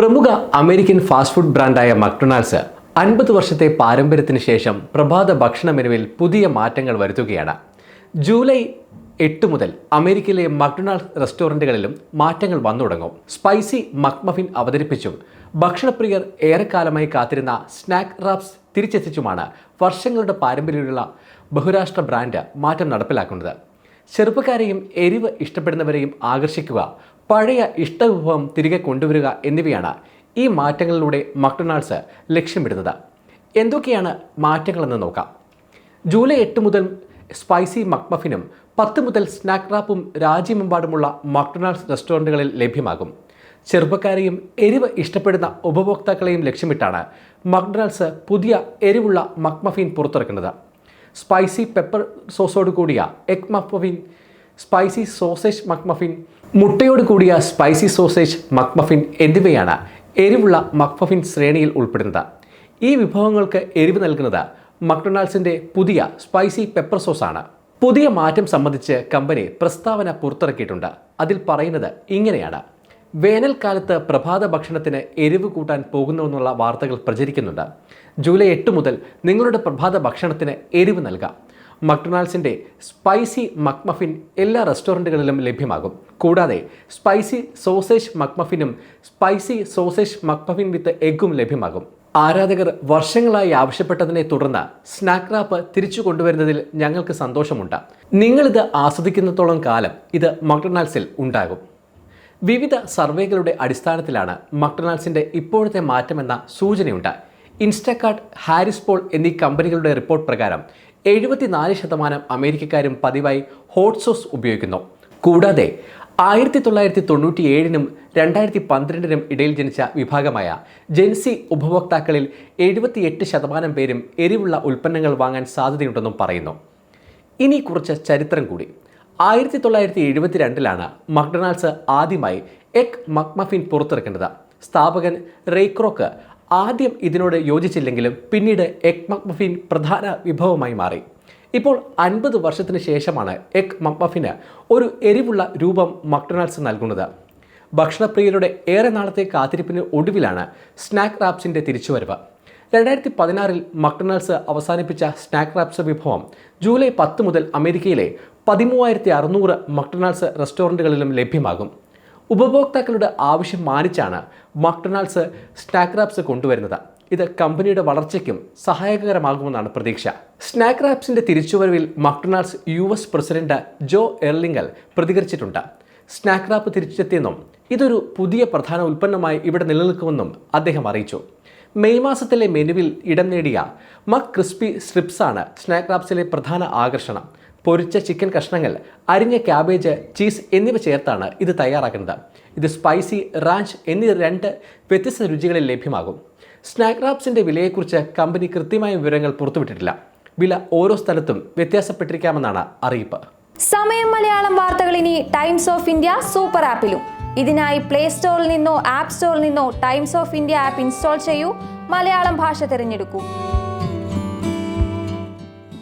പ്രമുഖ American fast food ബ്രാൻഡായ McDonald's അൻപത് വർഷത്തെ പാരമ്പര്യത്തിന് ശേഷം പ്രഭാത ഭക്ഷണ മെനുവിൽ പുതിയ മാറ്റങ്ങൾ വരുത്തുകയാണ്. ജൂലൈ എട്ട് മുതൽ അമേരിക്കയിലെ മക്ഡൊണാൾഡ്സ് റെസ്റ്റോറന്റുകളിലും മാറ്റങ്ങൾ വന്നു തുടങ്ങും. സ്പൈസി മക്മഫിൻ അവതരിപ്പിച്ചും ഭക്ഷണപ്രിയർ ഏറെക്കാലമായി കാത്തിരുന്ന സ്നാക്ക് റാപ്സ് തിരിച്ചെത്തിച്ചുമാണ് വർഷങ്ങളുടെ പാരമ്പര്യമുള്ള ബഹുരാഷ്ട്ര ബ്രാൻഡ് മാറ്റം നടപ്പിലാക്കുന്നത്. ചെറുപ്പക്കാരെയും എരിവ് ഇഷ്ടപ്പെടുന്നവരെയും ആകർഷിക്കുക പഴയ ഇഷ്ടവിഭവം തിരികെ കൊണ്ടുവരിക എന്നിവയാണ് ഈ മാറ്റങ്ങളിലൂടെ മക്ഡൊണാൾഡ്സ് ലക്ഷ്യമിടുന്നത്. എന്തൊക്കെയാണ് മാറ്റങ്ങളെന്ന് നോക്കാം. ജൂലൈ എട്ട് മുതൽ സ്പൈസി മക്മഫിനും പത്ത് മുതൽ സ്നാക്ക് റാപ്പും രാജ്യമെമ്പാടുമുള്ള മക്ഡൊണാൾഡ്സ് റെസ്റ്റോറന്റുകളിൽ ലഭ്യമാകും. ചെറുപ്പക്കാരെയും എരിവ് ഇഷ്ടപ്പെടുന്ന ഉപഭോക്താക്കളെയും ലക്ഷ്യമിട്ടാണ് മക്ഡൊണാൾഡ്സ് പുതിയ എരിവുള്ള മക്മഫിൻ പുറത്തിറക്കുന്നത്. സ്പൈസി പെപ്പർ സോസോട് കൂടിയ egg McMuffin spicy sausage McMuffin. മുട്ടയോട് കൂടിയ സ്പൈസി സോസേജ് മക്മഫിൻ എന്നിവയാണ് എരിവുള്ള മക്മഫിൻ ശ്രേണിയിൽ ഉൾപ്പെടുന്നത്. ഈ വിഭവങ്ങൾക്ക് എരിവ് നൽകുന്നത് മക്ഡൊണാൾഡ്സിന്റെ പുതിയ സ്പൈസി പെപ്പർ സോസാണ്. പുതിയ മാറ്റം സംബന്ധിച്ച് കമ്പനി പ്രസ്താവന പുറത്തിറക്കിയിട്ടുണ്ട്. അതിൽ പറയുന്നത് ഇങ്ങനെയാണ്. വേനൽക്കാലത്ത് പ്രഭാത ഭക്ഷണത്തിന് എരിവ് കൂട്ടാൻ പോകുന്നുവെന്നുള്ള വാർത്തകൾ പ്രചരിക്കുന്നുണ്ട്. ജൂലൈ എട്ട് മുതൽ നിങ്ങളുടെ പ്രഭാത ഭക്ഷണത്തിന് എരിവ് നൽകാം. മക്ഡൊണാൾഡ്സിന്റെ സ്പൈസി മക്മഫിൻ എല്ലാ റെസ്റ്റോറന്റുകളിലും ലഭ്യമാകും. കൂടാതെ സ്പൈസി സോസേജ് മക്മഫിനും സ്പൈസി സോസേജ് മക്മഫിൻ വിത്ത് എഗ്ഗും ലഭ്യമാകും. ആരാധകർ വർഷങ്ങളായി ആവശ്യപ്പെട്ടതിനെ തുടർന്ന് സ്നാക്ക് റാപ്പ് തിരിച്ചു കൊണ്ടുവരുന്നതിൽ ഞങ്ങൾക്ക് സന്തോഷമുണ്ട്. നിങ്ങളിത് ആസ്വദിക്കുന്നത്തോളം കാലം ഇത് മക്ഡൊണാൾഡ്സിൽ ഉണ്ടാകും. വിവിധ സർവേകളുടെ അടിസ്ഥാനത്തിലാണ് മക്ഡൊണാൾഡ്സിന്റെ ഇപ്പോഴത്തെ മാറ്റമെന്ന സൂചനയുണ്ട്. ഇൻസ്റ്റാകാർട്ട് ഹാരിസ് പോൾ എന്നീ കമ്പനികളുടെ റിപ്പോർട്ട് പ്രകാരം എഴുപത്തിനാല് ശതമാനം അമേരിക്കക്കാരും പതിവായി ഹോട്ട് സോസ് ഉപയോഗിക്കുന്നു. കൂടാതെ ആയിരത്തി തൊള്ളായിരത്തി തൊണ്ണൂറ്റി ഏഴിനും രണ്ടായിരത്തി പന്ത്രണ്ടിനും ഇടയിൽ ജനിച്ച വിഭാഗമായ ജെൻസി ഉപഭോക്താക്കളിൽ എഴുപത്തിയെട്ട് ശതമാനം പേരും എരിവുള്ള ഉൽപ്പന്നങ്ങൾ വാങ്ങാൻ സാധ്യതയുണ്ടെന്നും പറയുന്നു. ഇനി കുറച്ച് ചരിത്രം കൂടി. ആയിരത്തി തൊള്ളായിരത്തി എഴുപത്തിരണ്ടിലാണ് മക്ഡൊണാൾഡ്സ് ആദ്യമായി എഗ് മക്മഫിൻ പുറത്തിറക്കേണ്ടത് സ്ഥാപകൻ റേക്രോക്ക് ആദ്യം ഇതിനോട് യോജിച്ചില്ലെങ്കിലും പിന്നീട് എഗ് മക്മഫിൻ പ്രധാന വിഭവമായി മാറി. ഇപ്പോൾ അൻപത് വർഷത്തിന് ശേഷമാണ് എഗ് മക്മഫിന് ഒരു എരിവുള്ള രൂപം മക്ഡൊണാൾഡ്സ് നൽകുന്നത്. ഭക്ഷണപ്രിയരുടെ ഏറെ നാളത്തെ കാത്തിരിപ്പിന് ഒടുവിലാണ് സ്നാക്ക് റാപ്സിന്റെ തിരിച്ചുവരവ്. രണ്ടായിരത്തി പതിനാറിൽ മക്ഡൊണാൾഡ്സ് അവസാനിപ്പിച്ച സ്നാക്ക് റാപ്സ് വിഭവം ജൂലൈ പത്ത് മുതൽ അമേരിക്കയിലെ പതിമൂവായിരത്തി അറുന്നൂറ് മക്ഡൊണാൾഡ്സ് റെസ്റ്റോറന്റുകളിലും ലഭ്യമാകും. ഉപഭോക്താക്കളുടെ ആവശ്യം മാനിച്ചാണ് മക്ഡൊണാൾഡ്സ് സ്നാക്ക് റാപ്സ് കൊണ്ടുവരുന്നത്. ഇത് കമ്പനിയുടെ വളർച്ചയ്ക്കും സഹായകരമാകുമെന്നാണ് പ്രതീക്ഷ. സ്നാക്ക് റാപ്സിന്റെ തിരിച്ചുവരവിൽ McDonald's U S president Joe എർലിംഗൽ പ്രതികരിച്ചിട്ടുണ്ട്. സ്നാക്ക് റാപ്പ് തിരിച്ചെത്തിയെന്നും ഇതൊരു പുതിയ പ്രധാന ഉൽപ്പന്നമായി ഇവിടെ നിലനിൽക്കുമെന്നും അദ്ദേഹം അറിയിച്ചു. മെയ് മാസത്തിലെ മെനുവിൽ ഇടം നേടിയ മക് ക്രിസ്പി സ്ട്രിപ്സാണ് സ്നാക്ക് റാപ്സിലെ പ്രധാന ആകർഷണം. പൊരിച്ച ചിക്കൻ കഷ്ണങ്ങൾ അരിഞ്ഞ ക്യാബേജ് ചീസ് എന്നിവ ചേർത്താണ് ഇത് തയ്യാറാക്കുന്നത്. ഇത് സ്പൈസി റാഞ്ച് എന്നീ രണ്ട് വ്യത്യസ്ത രുചികളിൽ ലഭ്യമാകും. സ്നാക്ക് റാപ്സിന്റെ വിലയെക്കുറിച്ച് കമ്പനി കൃത്യമായ വിവരങ്ങൾ പുറത്തുവിട്ടിട്ടില്ല. വില ഓരോ സ്ഥലത്തും വ്യത്യാസപ്പെട്ടിരിക്കാമെന്നാണ് അറിയിപ്പ്. സമയം മലയാളം വാർത്തകൾ ഇനി ടൈംസ് ഓഫ് ഇന്ത്യ സൂപ്പർ ആപ്പിലും ഇതിനായി പ്ലേ സ്റ്റോറിൽ നിന്നോ ആപ്പ് സ്റ്റോറിൽ നിന്നോ Times of India app install ചെയ്യൂ. മലയാളം ഭാഷ തിരഞ്ഞെടുക്കൂ.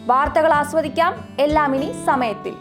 വാർത്തകൾ ആസ്വദിക്കാം. എല്ലാം ഇനി സമയത്തിൽ.